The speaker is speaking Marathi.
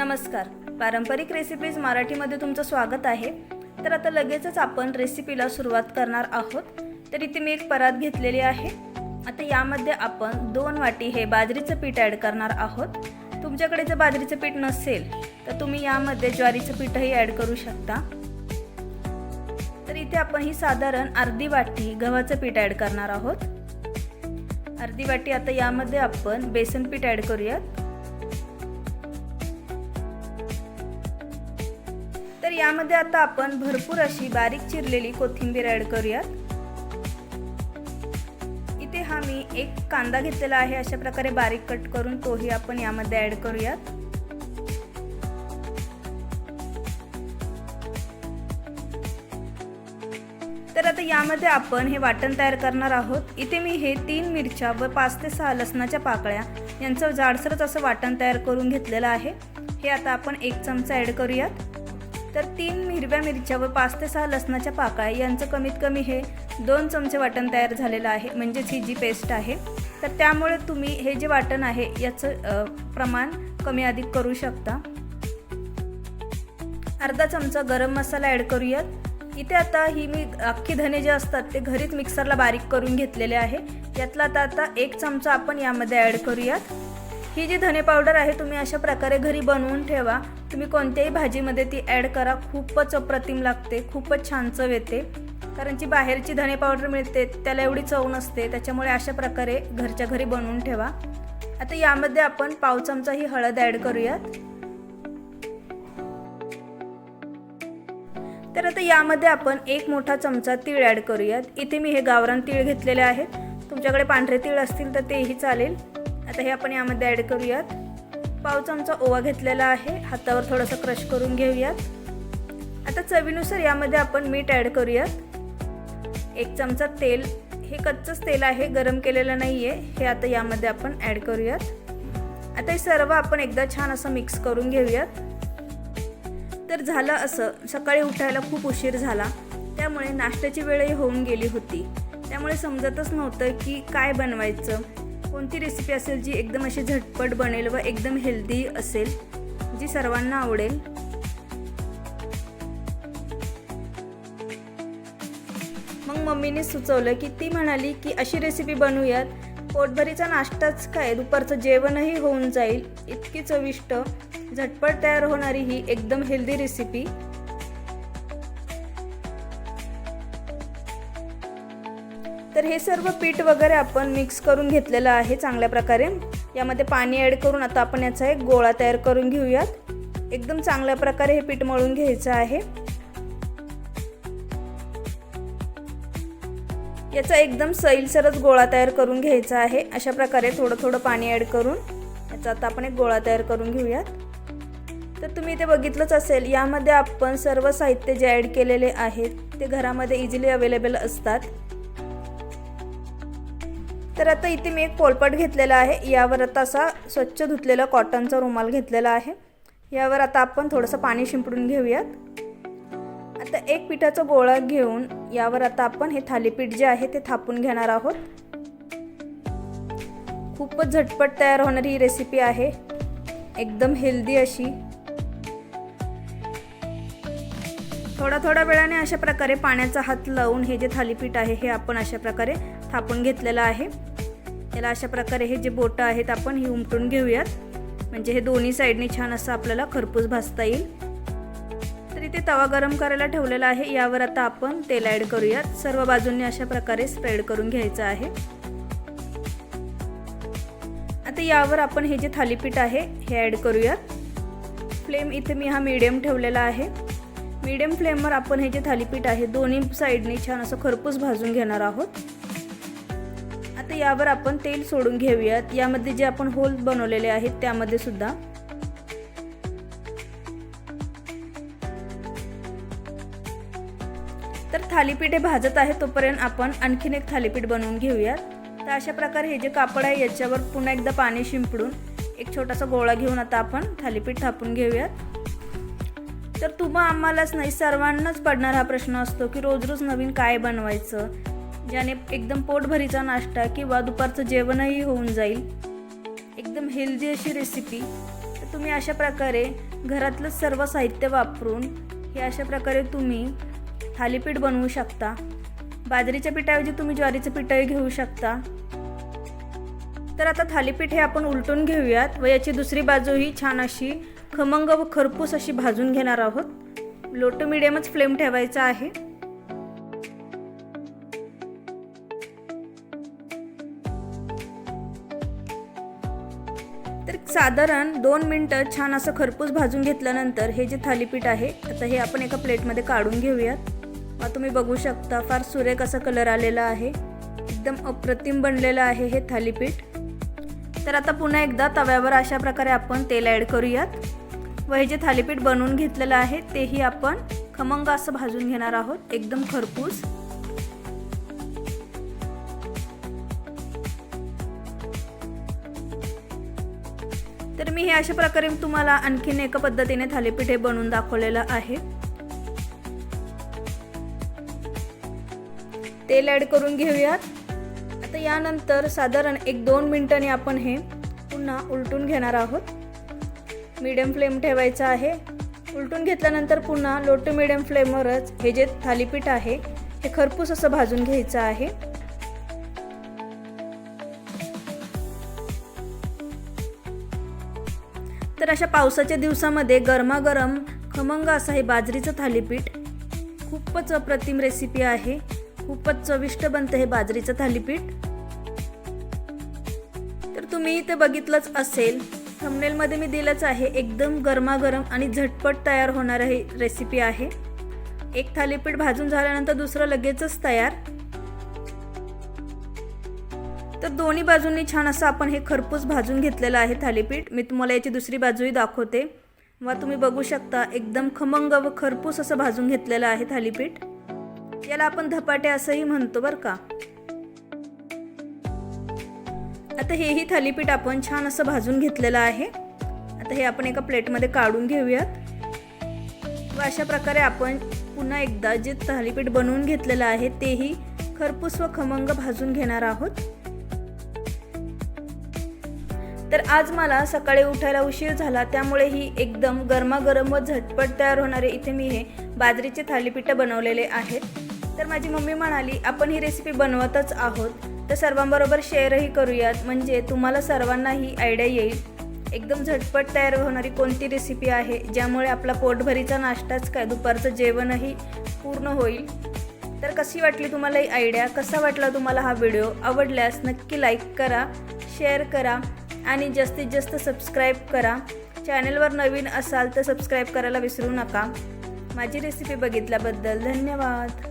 नमस्कार. पारंपरिक रेसिपीज मराठीमध्ये तुमचं स्वागत आहे. तर आता लगेचच आपण रेसिपीला सुरुवात करणार आहोत. तर इथे मी एक परात घेतलेली आहे. आता यामध्ये आपण दोन वाटी हे बाजरीचं पीठ ॲड करणार आहोत. तुमच्याकडे जर बाजरीचं पीठ नसेल तर तुम्ही यामध्ये ज्वारीचं पीठही ॲड करू शकता. तर इथे आपण ही साधारण अर्धी वाटी गव्हाचं पीठ ॲड करणार आहोत. अर्धी वाटी आता यामध्ये आपण बेसन पीठ ॲड करूयात. तर यामध्ये आता आपण भरपूर अशी बारीक चिरलेली कोथिंबीर ॲड करूयात. इथे हा मी एक कांदा घेतलेला आहे अशा प्रकारे बारीक कट करून तोही आपण यामध्ये ॲड करूयात. तर आता यामध्ये आपण हे वाटण तयार करणार आहोत. इथे मी हे तीन मिरच्या व पाच ते सहा लसणाच्या पाकळ्या यांचं जाडसरच असं वाटण तयार करून घेतलेलं आहे. हे आता आपण एक चमचा ॲड करूयात. तर तीन हिरव्या मिरच्या व पाच ते सहा लसणाच्या पाकळ्या यांचं कमीत कमी हे दोन चमचे वाटण तयार झालेलं आहे म्हणजेच ही जी पेस्ट आहे. तर त्यामुळे तुम्ही हे जे वाटण आहे याचं प्रमाण कमी अधिक करू शकता. अर्धा चमचा गरम मसाला ॲड करूयात. इथे आता ही मी अख्खी धने जे असतात ते घरीच मिक्सरला बारीक करून घेतलेले आहे. यातला आता आता एक चमचा आपण यामध्ये ॲड करूयात. ही जी धने पावडर आहे तुम्ही अशा प्रकारे घरी बनवून ठेवा. तुम्ही कोणत्याही भाजीमध्ये ती ॲड करा. खूपच अप्रतिम लागते खूपच छान चव येते. कारण जी बाहेरची धने पावडर मिळते त्याला एवढी चव नसते. त्याच्यामुळे अशा प्रकारे घरच्या घरी बनवून ठेवा. आता यामध्ये आपण पाव चमचा ही हळद ॲड करूयात. तर आता यामध्ये आपण एक मोठा चमचा तीळ ॲड करूयात. इथे मी हे गावरान तीळ घेतलेले आहेत तुमच्याकडे पांढरे तीळ असतील तर तेही चालेल. आता हे आपण यामध्ये ॲड करूयात. पाव चमचा ओवा घेतलेला आहे. हातावर थोडंसं क्रश करून घेऊयात. आता चवीनुसार यामध्ये आपण मीठ ॲड करूयात. एक चमचा तेल. हे कच्चंच तेल आहे गरम केलेलं नाही आहे हे आता यामध्ये आपण ॲड करूयात. आता हे सर्व आपण एकदा छान असं मिक्स करून घेऊयात. तर झालं असं. सकाळी उठायला खूप उशीर झाला. त्यामुळे नाश्त्याची वेळही होऊन गेली होती. त्यामुळे समजतच नव्हतं की काय बनवायचं. कोणती रेसिपी असेल जी एकदम अशी झटपट बनेल व एकदम हेल्दी असेल जी सर्वांना आवडेल? मग मम्मीने सुचवलं की ती म्हणाली की अशी रेसिपी बनवूयात पोटभरीचा नाश्ताच काय? दुपारचं जेवणही होऊन जाईल. इतकी चविष्ट झटपट तयार होणारी ही एकदम हेल्दी रेसिपी तर हे सर्व पीठ वगैरे आपण मिक्स करून घेतलेलं आहे चांगल्या प्रकारे. यामध्ये पाणी ॲड करून आता आपण याचा एक गोळा तयार करून घेऊयात. एकदम चांगल्या प्रकारे हे पीठ मळून घ्यायचं आहे. याचा एकदम सैलसरच गोळा तयार करून घ्यायचा आहे. अशा प्रकारे थोडं थोडं पाणी ॲड करून याचा आता आपण एक गोळा तयार करून घेऊयात. तर तुम्ही इथे बघितलंच असेल यामध्ये आपण सर्व साहित्य जे ॲड केलेले आहेत ते घरामध्ये इझिली अवेलेबल असतात. तर आता इथे मी एक पोलपट घेतलेला आहे. यावर आता असा स्वच्छ धुतलेला कॉटनचा रुमाल घेतलेला आहे. यावर आता आपण थोडंसं पाणी शिंपडून घेऊयात. आता एक पिठाचा गोळा घेऊन यावर आता आपण हे थालीपीठ जे आहे ते थापून घेणार आहोत. खूपच झटपट तयार होणारी ही रेसिपी आहे. एकदम हेल्दी अशी. थोडा थोड्या वेळाने अशा प्रकारे पाण्याचा हात लावून हे जे थालीपीठ आहे हे आपण अशा प्रकारे थापून घेतलेलं आहे. याला अशा प्रकारे हे जे बोटं आहेत आपण ही उमटून घेऊयात. म्हणजे हे दोन्ही साईडनी छान असं आपल्याला खरपूस भाजता येईल. तर इथे तवा गरम करायला ठेवलेला आहे. यावर आता आपण तेल ॲड करूयात. सर्व बाजूंनी अशा प्रकारे स्प्रेड करून घ्यायचं आहे. आता यावर आपण हे जे थालीपीठ आहे हे ॲड करूयात. फ्लेम इथे मी हा मीडियम ठेवलेला आहे. मीडियम फ्लेमवर आपण हे जे थालीपीठ आहे दोन्ही साईडनी छान असं खरपूस भाजून घेणार आहोत. तर यावर आपण तेल सोडून घेऊयात. यामध्ये जे आपण होल बनवलेले आहेत त्यामध्ये सुद्धा. तर थालीपीठ हे भाजत आहे तोपर्यंत आपण आणखीन एक थालीपीठ बनवून घेऊयात. तर अशा प्रकारे हे जे कापड आहे याच्यावर पुन्हा एकदा पाणी शिंपडून एक छोटासा गोळा घेऊन आता आपण थालीपीठ थापून घेऊयात. तर तुम्हा आम्हालाच नाही सर्वांनाच पडणार हा प्रश्न असतो की रोज रोज नवीन काय बनवायचं? ज्याने एकदम पोटभरीचा नाश्ता किंवा दुपारचं जेवणही होऊन जाईल. एकदम हेल्दी अशी रेसिपी तर तुम्ही अशा प्रकारे घरातलं सर्व साहित्य वापरून हे अशा प्रकारे तुम्ही थालीपीठ बनवू शकता. बाजरीच्या पिठाऐवजी तुम्ही ज्वारीचं पिठही घेऊ शकता. तर आता थालीपीठ हे आपण उलटून घेऊयात व याची दुसरी बाजूही छान अशी खमंग व खरपूस अशी भाजून घेणार आहोत. लोटो मिडियमच फ्लेम ठेवायचा आहे. साधारण दोन मिनटं छान असं खरपूस भाजून घेतल्यानंतर हे जे थालीपीठ आहे आता हे आपण एका प्लेटमध्ये काढून घेऊयात. मग तुम्ही बघू शकता फार सुरेख असा कलर आलेला आहे. एकदम अप्रतिम बनलेलं आहे हे थालीपीठ. तर आता पुन्हा एकदा तव्यावर अशा प्रकारे आपण तेल ॲड करूयात. व हे जे थालीपीठ बनवून घेतलेलं आहे तेही आपण खमंग असं भाजून घेणार आहोत. एकदम खरपूस. तर मी हे अशा प्रकारे तुम्हाला आणखीन एका पद्धतीने थालीपीठ हे बनवून दाखवलेलं आहे. तेल ॲड करून घेऊयात. आता यानंतर साधारण एक दोन मिनटाने आपण हे पुन्हा उलटून घेणार आहोत. मीडियम फ्लेम ठेवायचा आहे. उलटून घेतल्यानंतर पुन्हा लो टू मीडियम फ्लेमवरच हे जे थालीपीठ आहे हे खरपूस असं भाजून घ्यायचं आहे. तर अशा पावसाच्या दिवसामध्ये गरमागरम खमंग असं हे बाजरीचं थालीपीठ खूपच अप्रतिम रेसिपी आहे. खूपच चविष्ट बनतं हे बाजरीचं थालीपीठ. तर तुम्ही ते बघितलंच असेल थंबनेलमध्ये मी दिलंच आहे एकदम गरमागरम आणि झटपट तयार होणारं हे रेसिपी आहे. एक थालीपीठ भाजून झाल्यानंतर दुसरं लगेचच तयार. तर दोन्ही बाजूंनी छान असं आपण हे खरपूस भाजून घेतलेलं आहे थालीपीठ. मी तुम्हाला याची दुसरी बाजूही दाखवते. व तुम्ही बघू शकता एकदम खमंग व खरपूस असं भाजून घेतलेलं आहे थालीपीठ. याला आपण धपाटे असंही म्हणतो बरं का. आता हेही थालीपीठ आपण छान असं भाजून घेतलेलं आहे. आता हे आपण एका प्लेटमध्ये काढून घेऊयात. व अशा प्रकारे आपण पुन्हा एकदा जे थालीपीठ बनवून घेतलेलं आहे तेही खरपूस व खमंग भाजून घेणार आहोत. तर आज मला सकाळी उठायला उशीर झाला त्यामुळे ही एकदम गरमागरम व झटपट तयार होणारे इथे मी हे बाजरीचे थालीपीठं बनवलेले आहेत. तर माझी मम्मी म्हणाली आपण ही रेसिपी बनवतच आहोत तर सर्वांबरोबर शेअरही करूयात. म्हणजे तुम्हाला सर्वांना ही आयडिया येईल. एकदम झटपट तयार होणारी कोणती रेसिपी आहे ज्यामुळे आपला पोटभरीचा नाश्ताच काय दुपारचं जेवणही पूर्ण होईल? तर कशी वाटली तुम्हाला ही आयडिया कसा वाटला तुम्हाला हा व्हिडिओ आवडल्यास नक्की लाईक करा शेअर करा. आणि जास्तीत जास्त सबस्क्राईब करा. चॅनलवर नवीन असाल तर सबस्क्राईब करायला विसरू नका. माझी रेसिपी बघितल्याबद्दल धन्यवाद.